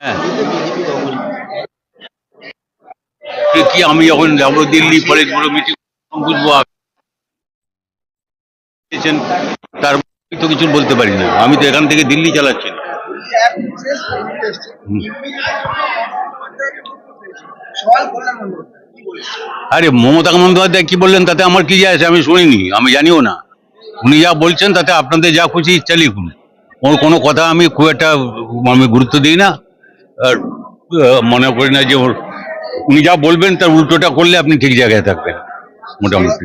হ্যাঁ। কি- আমি যখন যাব দিল্লি, পরে পুরো মিটিং বুঝব তার তো কিছু বলতে পারি না। আমি তো এখান থেকে দিল্লি চালাচ্ছি না। আরে মমতা বন্দ্যোপাধ্যায় কি বললেন, তাতে আমার কি যায় আমি শুনিনি, আমি জানিও না। উনি যা বলছেন, তাতে আপনাদের যা খুশি ইচ্ছা লিখুন। ওর কোনো কথা আমি খুব একটা, আমি গুরুত্ব দিই না। মনে করি না যে ওর উনি যা বলবেন তার উল্টোটা করলে আপনি ঠিক জায়গায় থাকবেন মোটামুটি।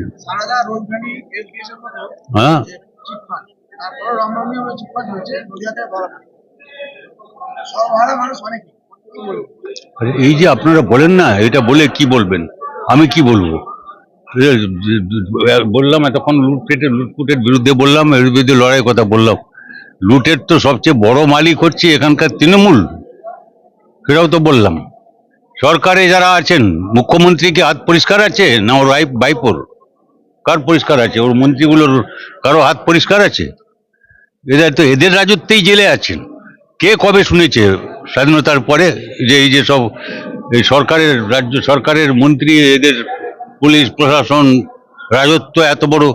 হ্যাঁ। এই যে আপনারা বলেন না এটা বলে কি বলবেন? আমি কি বলব? বললাম এতক্ষণ লুটপেটের লুটপুটের বিরুদ্ধে বললাম এর বিরুদ্ধে লড়াই কথা বললাম। লুটের তো সবচেয়ে বড় মালিক হচ্ছে এখানকার তৃণমূল। সেটাও তো বললাম। সরকারে যারা আছেন মুখ্যমন্ত্রী কি হাত পরিষ্কার আছে না ওর ভাই ভাইপোর? কার পরিষ্কার আছে? ওর মন্ত্রীগুলোর কারও হাত পরিষ্কার আছে? এদের তো, এদের রাজত্বেই জেলে আছেন। কে কবে শুনেছে স্বাধীনতার পরে যে এই যে সব এই সরকারের রাজ্য, সরকারের মন্ত্রী, এদের পুলিশ, প্রশাসন, রাজত্ব এত বড়,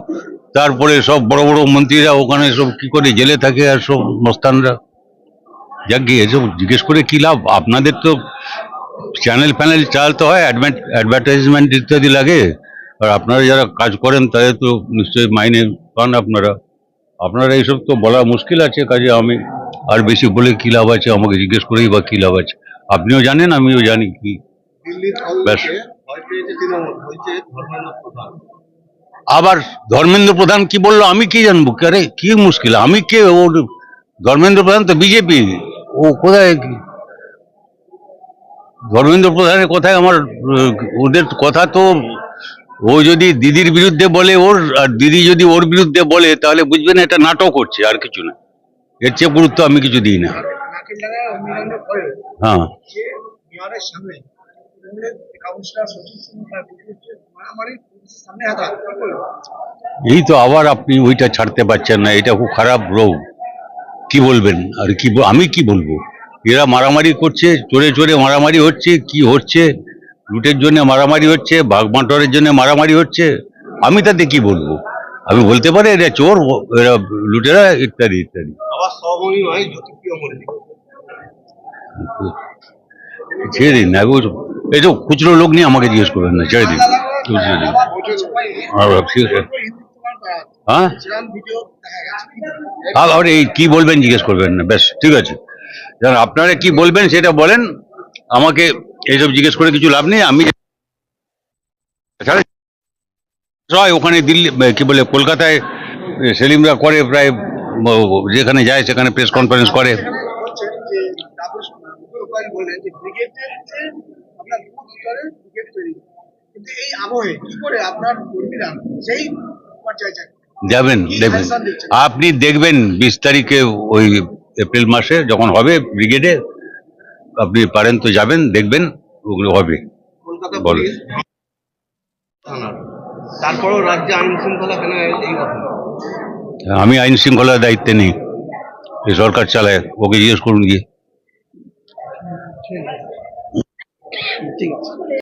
তারপরে সব বড় বড় মন্ত্রীরা ওখানে সব কি করে জেলে থাকে আর সব মস্তানরা? যাক গিয়ে এসব জিজ্ঞেস করে কি লাভ? আপনাদের তো চ্যানেল ফ্যানেল চালাতে হয় অ্যাডভার্টাইজমেন্ট ইত্যাদি লাগে। আর আপনারা যারা কাজ করেন তাদের তো নিশ্চয়ই মাইনে পান আপনারা। আপনারা এইসব তো বলা মুশকিল আছে কাজে আমি আর বেশি বলে কি লাভ আছে আমাকে জিজ্ঞেস করেই বা কি লাভ আছে। আপনিও জানেন আমিও জানি কি। ব্যাস। আবার ধর্মেন্দ্র প্রধান কি বলল আমি কি জানব? আরে কি মুশকিল? আমি কে? ওর ধর্মেন্দ্র প্রধান তো বিজেপি। ও কোথায় ধর্মেন্দ্র প্রধানের কথায় আমার ওদের কথা তো ও যদি দিদির বিরুদ্ধে বলে ওর আর দিদি যদি ওর বিরুদ্ধে বলে তাহলে বুঝবেন এটা নাটক হচ্ছে আর কিছু না। এর চেয়ে গুরুত্ব আমি কিছু দিই না। হ্যাঁ? এই তো আবার আপনি ওইটা ছাড়তে পারছেন না এটা খুব খারাপ রোগ। কি বলবেন? আর কি আমি কি বলব? এরা মারামারি করছে চোরে চোরে মারামারি হচ্ছে কি হচ্ছে? লুটের জন্য মারামারি হচ্ছে বাঘমাটরের জন্য মারামারি হচ্ছে আমি তাতে কি বলব? আমি বলতে পারি এরা চোর এরা লুটেরা ইত্যাদি ইত্যাদি। ছেড়ে দিন না এই তো খুচরো লোক নিয়ে আমাকে জিজ্ঞেস করবেন না ছেড়ে দিন। ছেড়ে দিন। হ্যাঁ কি আর এই কি বলবেন জিজ্ঞেস করবেন না, বেশ, ঠিক আছে। আপনারা কি বলবেন সেটা বলেন, আমাকে এইসব জিজ্ঞেস করে কিছু লাভ নেই, আমি হয় ওখানে দিল্লি, কি বলে, কলকাতায় সেলিমরা করে প্রায় যেখানে যায় সেখানে প্রেস কনফারেন্স করে। করে আপনার কর্মীরা সেই পর্যায়ে যায় যাবেন দেখবেন আপনি দেখবেন বিশ তারিখে ওই এপ্রিল মাসে যখন হবে ব্রিগেডে আপনি পারেন তো যাবেন দেখবেন ওগুলো হবে। বলেন। পুলিশ রাজ্যে আইন শৃঙ্খলা কেন আমি আইন শৃঙ্খলার দায়িত্বে নেই। সরকার চালায় ওকে জিজ্ঞেস করুন গিয়ে। ঠিক আছে।